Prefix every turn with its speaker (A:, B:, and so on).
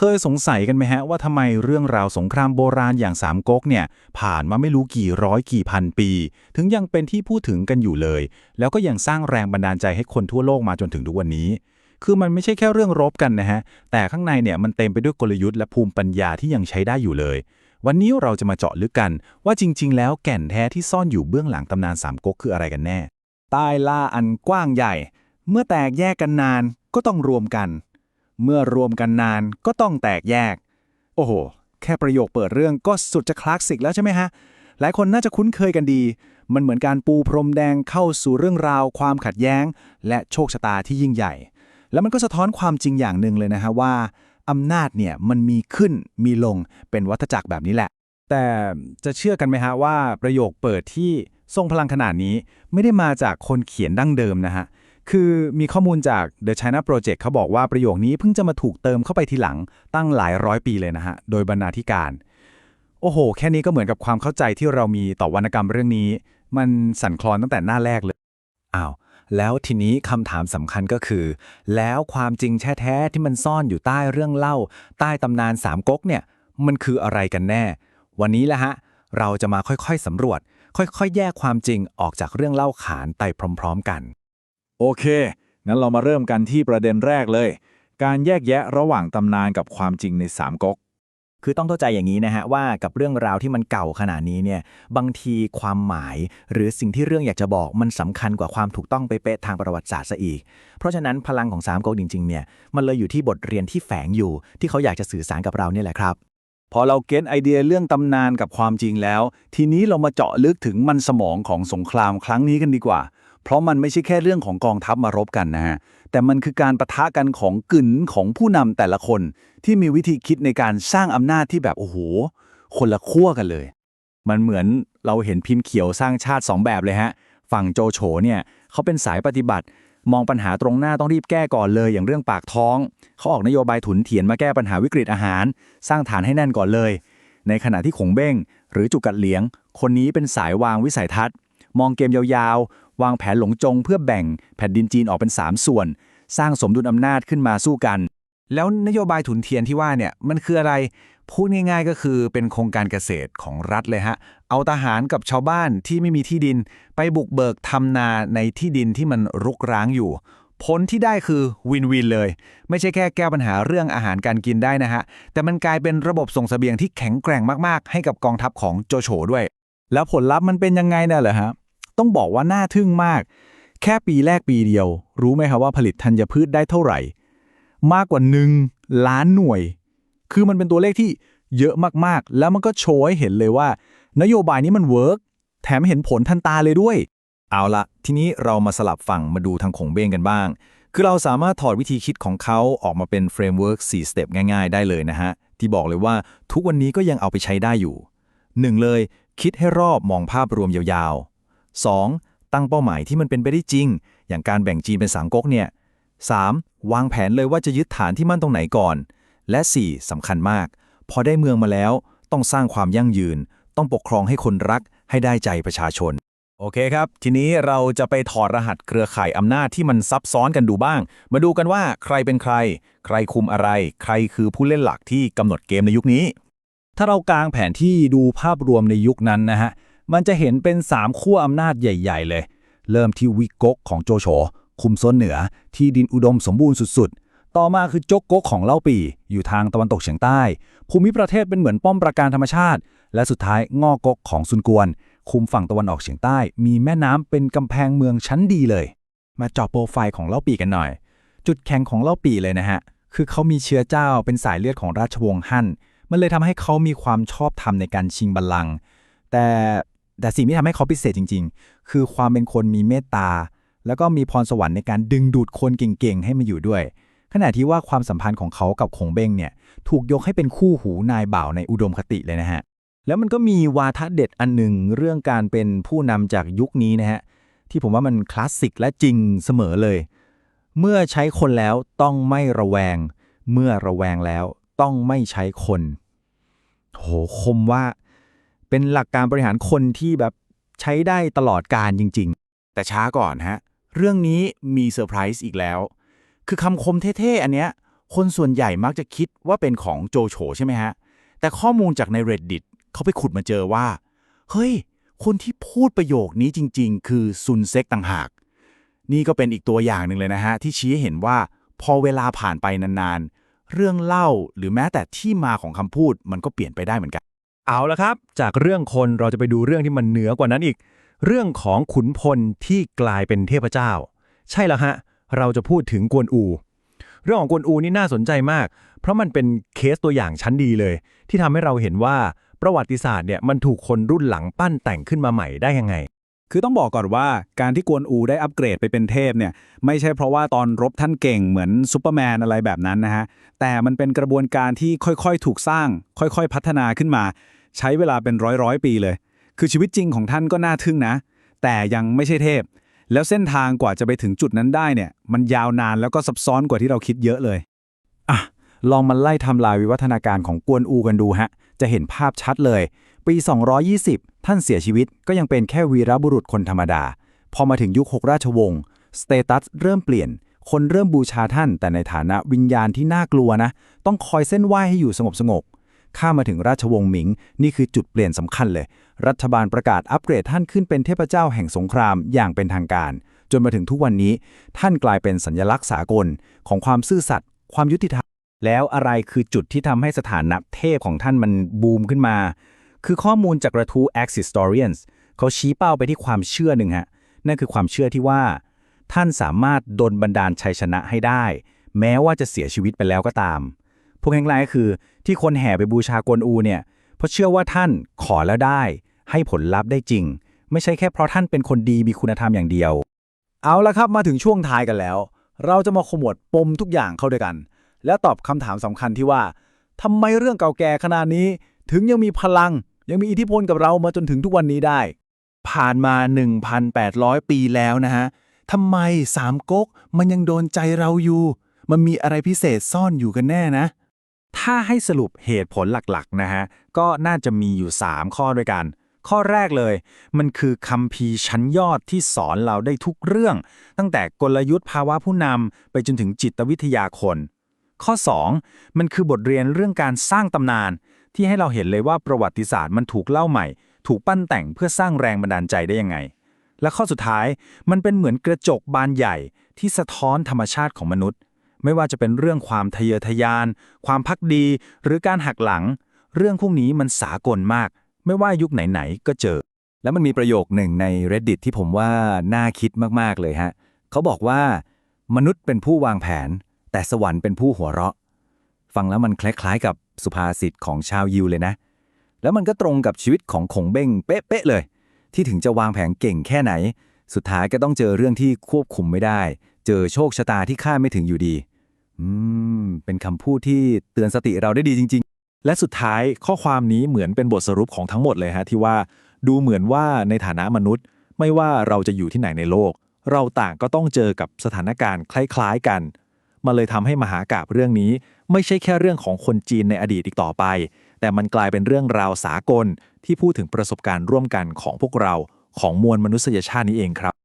A: เคยสงสัยกันไหมฮะว่าทำไมเรื่องราวสงครามโบราณอย่างสามก๊กเนี่ย ผ่านมาไม่รู้กี่ร้อยกี่พันปี ถึงยังเป็นที่พูดถึงกันอยู่เลย แล้วก็ยังสร้างแรงบันดาลใจให้คนทั่วโลกมาจนถึงทุกวันนี้ คือมันไม่ใช่แค่เรื่องรบกันนะฮะ แต่ข้างในเนี่ยมันเต็มไปด้วยกลยุทธ์และภูมิปัญญาที่ยังใช้ได้อยู่เลย วันนี้เราจะมาเจาะลึกกัน ว่าจริง ๆ แล้วแก่นแท้ที่ซ่อนอยู่เบื้องหลังตำนานสามก๊กคืออะไรกันแน่
B: ใต้ล่าอันกว้างใหญ่ เมื่อแตกแยกกันนานก็ต้องรวมกัน เมื่อรวมกันนานก็ต้องแตกแยก โอ้โห แค่ประโยคเปิดเรื่องก็สุดจะคลาสสิกแล้วใช่ไหมฮะ หลายคนน่าจะคุ้นเคยกันดี มันเหมือนการปูพรมแดงเข้าสู่เรื่องราว ความขัดแย้ง และโชคชะตาที่ยิ่งใหญ่ แล้วมันก็สะท้อนความจริงอย่างหนึ่งเลยนะฮะว่าอำนาจเนี่ยมันมีขึ้นมีลงเป็นวัฏจักรแบบนี้แหละ แต่จะเชื่อกันไหมฮะว่าประโยคเปิดที่ทรงพลังขนาดนี้ไม่ได้มาจากคนเขียนดั้งเดิมนะฮะ คือมีข้อมูลจาก The China Project เขาบอกว่าประโยคนี้เพิ่งจะมาถูกเติมเข้าไปทีหลังตั้งหลายร้อยปีเลยนะฮะ โดยบรรณาธิการ โอ้โห แค่นี้ก็เหมือนกับความเข้าใจที่เรามีต่อวรรณกรรมเรื่องนี้ มันสั่นคลอนตั้งแต่หน้าแรกเลยอ้าวแล้วทีนี้คำถามสำคัญก็คือ แล้วความจริงแท้ๆที่มันซ่อนอยู่ใต้เรื่องเล่า ใต้ตำนานสามก๊กเนี่ย มันคืออะไรกันแน่ วันนี้แหละฮะ เราจะมาค่อยๆสำรวจ ค่อยๆ แยกความจริงออกจากเรื่องเล่าขานไปพร้อม ๆ กัน
C: โอเค งั้นเรามาเริ่มกันที่ประเด็นแรกเลย การแยกแยะระหว่างตำนานกับความจริงในสามก๊ก
B: คือต้องเข้าใจอย่างนี้นะฮะว่ากับเรื่องราวที่มันเก่าขนาดนี้เนี่ยบางทีความหมาย หรือสิ่งที่เรื่องอยากจะบอกมันสำคัญกว่าความถูกต้องเป๊ะๆทางประวัติศาสตร์ซะอีก เพราะฉะนั้นพลังของสามก๊กจริงๆเนี่ยมันเลยอยู่ที่บทเรียนที่แฝงอยู่ ที่เขาอยากจะสื่อสารกับเราเนี่ยแหละครับ
C: พอเราเก็ตไอเดียเรื่องตำนานกับความจริงแล้ว ทีนี้เรามาเจาะลึกถึงมันสมองของสงครามครั้งนี้กันดีกว่า เพราะมันไม่ใช่แค่เรื่องของกองทัพมารบกันนะฮะ แต่มันคือการประทะกันของกึ่นของผู้นำแต่ละคน ที่มีวิธีคิดในการสร้างอำนาจที่แบบโอ้โห คนละขั้วกันเลย มันเหมือนเราเห็นพิมพ์เขียวสร้างชาติสองแบบเลยฮะ ฝั่งโจโฉเนี่ยเขาเป็นสายปฏิบัติ มองปัญหาตรงหน้าต้องรีบแก้ก่อนเลย อย่างเรื่องปากท้อง เขาออกนโยบายถุนเถียนมาแก้ปัญหาวิกฤตอาหาร สร้างฐานให้แน่นก่อนเลย ในขณะที่ขงเบ้ง หรือจุกัดเหลียง คนนี้เป็นสายวางวิสัยทัศน์ มองเกมยาว วางแผนหลงจงเพื่อแบ่งแผ่นดินจีนออกเป็น 3 ส่วน สร้างสมดุลอำนาจขึ้นมาสู้กัน แล้วนโยบายถุนเทียนที่ว่าเนี่ยมันคืออะไร พูดง่ายๆก็คือเป็นโครงการเกษตรของรัฐเลยฮะ เอาทหารกับชาวบ้านที่ไม่มีที่ดิน ไปบุกเบิกทำนาในที่ดินที่มันรุกร้างอยู่ผลที่ได้คือวินวินเลย ไม่ใช่แค่แก้ปัญหาเรื่องอาหารการกินได้นะฮะ แต่มันกลายเป็นระบบส่งเสบียงที่แข็งแกร่งมาก ๆ ให้กับกองทัพของโจโฉด้วย แล้วผลลัพธ์มันเป็นยังไงเนี่ยเหรอฮะ ต้องบอกว่าน่าทึ่งมาก แค่ปีแรกปีเดียว รู้ไหมครับว่าผลิตธัญพืชได้เท่าไหร่ มากกว่า 1 ล้านหน่วย คือมันเป็นตัวเลขที่เยอะมากๆ แล้วมันก็โชว์ให้เห็นเลยว่า นโยบายนี้มันเวิร์กแถมเห็นผลทันตาเลยด้วย เอาละทีนี้เรามาสลับฝั่งมาดูทางขงเบ้งกันบ้าง คือเราสามารถถอดวิธีคิดของเขาออกมาเป็นเฟรมเวิร์ก4สเต็ปง่ายๆ ได้เลยนะฮะ ที่บอกเลยว่าทุกวันนี้ก็ยังเอาไปใช้ได้อยู่ 1. เลย คิดให้รอบมองภาพรวมยาว 2. ตั้งเป้าหมายที่มันเป็นไปได้จริง อย่างการแบ่งจีนเป็นสามก๊กเนี่ย 3. วางแผนเลยว่าจะยึดฐานที่มั่นตรงไหนก่อน และ 4. สำคัญมาก พอได้เมืองมาแล้ว ต้องสร้างความยั่งยืน ต้องปกครองให้คนรัก ให้ได้ใจประชาชน โอเคครับ ทีนี้เราจะไปถอดรหัสเครือข่ายอำนาจที่มันซับซ้อนกันดูบ้าง มาดูกันว่าใครเป็นใคร ใครคุมอะไร ใครคือผู้เล่นหลักที่กำหนดเกมในยุคนี้ ถ้าเรากางแผนที่ดูภาพรวมในยุคนั้นนะฮะ มันจะเห็นเป็น 3ขั้วอำนาจใหญ่ ๆ เลย เริ่มที่วิกกของโจโฉคุมโซนเหนือ ที่ดินอุดมสมบูรณ์สุด ๆ ต่อมาคือจกกกของเล่าปี อยู่ทางตะวันตกเฉียงใต้ ภูมิประเทศเป็นเหมือนป้อมปราการธรรมชาติ และสุดท้ายงอกกของซุนกวน คุมฝั่งตะวันออกเฉียงใต้ มีแม่น้ำเป็นกำแพงเมืองชั้นดีเลย มาเจาะโปรไฟล์ของเล่าปีกันหน่อย จุดแข็งของเล่าปีเลยนะฮะคือเขามีเชื้อเจ้าเป็นสายเลือดของราชวงศ์ฮั่น มันเลยทำให้เขามีความชอบธรรมในการชิงบัลลังก์ แต่ แต่สิ่งที่ทำให้เขาพิเศษจริง ๆ คือความเป็นคนมีเมตตา แล้วก็มีพรสวรรค์ในการดึงดูดคนเก่งๆ ให้มาอยู่ด้วย ขณะที่ว่าความสัมพันธ์ของเขากับคงเบ้งเนี่ยถูกยกให้เป็นคู่หูนายบ่าวในอุดมคติเลยนะฮะ แล้วมันก็มีวาทะเด็ดอันหนึ่งเรื่องการเป็นผู้นำจากยุคนี้นะฮะที่ผมว่ามันคลาสสิกและจริงเสมอเลย เมื่อใช้คนแล้วต้องไม่ระแวง เมื่อระแวงแล้วต้องไม่ใช้คน โหคมว่า เป็นหลักการบริหารคนที่แบบใช้ได้ตลอดการจริง ๆ แต่ช้าก่อนฮะ เรื่องนี้มีเซอร์ไพรส์อีกแล้ว คือคำคมเท่ๆ อันเนี้ย
A: คนส่วนใหญ่มักจะคิดว่าเป็นของโจโฉใช่ไหมฮะ แต่ข้อมูลจากใน reddit เขาไปขุดมาเจอว่า เฮ้ย คนที่พูดประโยคนี้จริง ๆ คือซุนเซ็กต่างหาก นี่ก็เป็นอีกตัวอย่างหนึ่งเลยนะฮะ ที่ชี้ให้เห็นว่าพอเวลาผ่านไปนานๆ เรื่องเล่าหรือแม้แต่ที่มาของคำพูดมันก็เปลี่ยนไปได้เหมือนกัน
D: เอาละครับ จากเรื่องคนเราจะไปดูเรื่องที่มันเหนือกว่านั้นอีก เรื่องของขุนพลที่กลายเป็นเทพเจ้า ใช่แล้วฮะ เราจะพูดถึงกวนอู เรื่องของกวนอูนี่น่าสนใจมาก เพราะมันเป็นเคสตัวอย่างชั้นดีเลย ที่ทำให้เราเห็นว่าประวัติศาสตร์เนี่ยมันถูกคนรุ่นหลังปั้นแต่งขึ้นมาใหม่ได้ยังไง
B: คือต้องบอกก่อนว่าการที่กวนอูได้อัปเกรดไปเป็นเทพเนี่ยไม่ใช่เพราะว่าตอนรบท่านเก่งเหมือนซูเปอร์แมนอะไรแบบนั้นนะฮะแต่มันเป็นกระบวนการที่ค่อยๆ ถูกสร้าง ค่อยๆ พัฒนาขึ้นมา ใช้เวลาเป็นร้อยๆปีเลย คือชีวิตจริงของท่านก็น่าทึ่งนะ แต่ยังไม่ใช่เทพ แล้วเส้นทางกว่าจะไปถึงจุดนั้นได้เนี่ย มันยาวนานแล้วก็ซับซ้อนกว่าที่เราคิดเยอะเลย
C: อะ ลองมาไล่ทำลายวิวัฒนาการของกวนอูกันดูฮะ จะเห็นภาพชัดเลย ปี 220 ท่านเสียชีวิตก็ยังเป็นแค่วีรบุรุษคนธรรมดา พอมาถึงยุคหกราชวงศ์สเตตัสเริ่มเปลี่ยนคนเริ่มบูชาท่านแต่ในฐานะวิญญาณที่น่ากลัวนะ ต้องคอยเส้นไหว้ให้อยู่สงบสงบ ข้ามาถึงราชวงศ์หมิง นี่คือจุดเปลี่ยนสำคัญเลย รัฐบาลประกาศอัปเกรดท่านขึ้นเป็นเทพเจ้าแห่งสงครามอย่างเป็นทางการ จนมาถึงทุกวันนี้ ท่านกลายเป็นสัญลักษณ์สากล ของความซื่อสัตย์ความยุติธรรม แล้วอะไรคือจุดที่ทำให้สถานะเทพของท่านมันบูมขึ้นมา คือข้อมูลจากกระทู้ Axis Historians เขาชี้เป้าไปที่ความเชื่อหนึ่งฮะนั่นคือความเชื่อที่ว่า ท่านสามารถดลบันดาลชัยชนะให้ได้ แม้ว่าจะเสียชีวิตไปแล้วก็ตาม วกแห่งไลก็คือ ที่คนแห่ไปบูชากวนอูเนี่ยเพราะเชื่อว่าท่านขอแล้วได้ ให้ผลลัพธ์ได้จริง ไม่ใช่แค่เพราะท่านเป็นคนดีมีคุณธรรมอย่างเดียว
B: เอาละครับมาถึงช่วงท้ายกันแล้ว เราจะมาขมวดปมทุกอย่างเข้าด้วยกัน และตอบคำถามสำคัญที่ว่าทำไมเรื่องเก่าแก่ขนาดนี้ ถึงยังมีพลัง ยังมีอิทธิพลกับเรามาจนถึงทุกวันนี้ได้
A: ผ่านมา 1,800 ปีแล้วนะฮะทำไมสามก๊กมันยังโดนใจเราอยู่ มันมีอะไรพิเศษซ่อนอยู่กันแน่นะ ถ้าให้สรุปเหตุผลหลักๆนะฮะก็น่าจะมีอยู่ 3 ข้อด้วยกัน ข้อแรกเลย มันคือคำพีร์ชั้นยอดที่สอนเราได้ทุกเรื่อง ตั้งแต่กลยุทธ์ภาวะผู้นำไปจนถึงจิตวิทยาคน ข้อ 2 มันคือบทเรียนเรื่องการสร้างตำนาน ที่ให้เราเห็นเลยว่าประวัติศาสตร์มันถูกเล่าใหม่ ถูกปั้นแต่งเพื่อสร้างแรงบันดาลใจได้ยังไง และข้อสุดท้ายมันเป็นเหมือนกระจกบานใหญ่ที่สะท้อนธรรมชาติของมนุษย์ ไม่ว่าจะเป็นเรื่องความทะเยอทะยาน ความพักดี หรือการหักหลัง เรื่องพวกนี้มันสากลมาก ไม่ว่ายุคไหนๆก็เจอ
C: แล้วมันมีประโยคหนึ่งใน reddit ที่ผมว่าน่าคิดมากๆเลยฮะเขาบอกว่ามนุษย์เป็นผู้วางแผน แต่สวรรค์เป็นผู้หัวเราะ ฟังแล้วมันคล้ายๆกับสุภาษิตของชาวยิวเลยนะ แล้วมันก็ตรงกับชีวิตของขงเบ้งเป๊ะๆเลย ที่ถึงจะวางแผนเก่งแค่ไหน สุดท้ายก็ต้องเจอเรื่องที่ควบคุมไม่ได้ เจอโชคชะตาที่คาดไม่ถึงอยู่ดี อืม เป็นคำพูดที่เตือนสติเราได้ดีจริง ๆ
D: และสุดท้ายข้อความนี้เหมือนเป็นบทสรุปของทั้งหมดเลยฮะที่ว่าดูเหมือนว่าในฐานะมนุษย์ ไม่ว่าเราจะอยู่ที่ไหนในโลก เราต่างก็ต้องเจอกับสถานการณ์คล้าย ๆ กันมันเลยทำให้มหากาบเรื่องนี้ ไม่ใช่แค่เรื่องของคนจีนในอดีตอีกต่อไป แต่มันกลายเป็นเรื่องราวสากลที่พูดถึงประสบการณ์ร่วมกันของพวกเราของมวลมนุษยชาตินี้เองครับ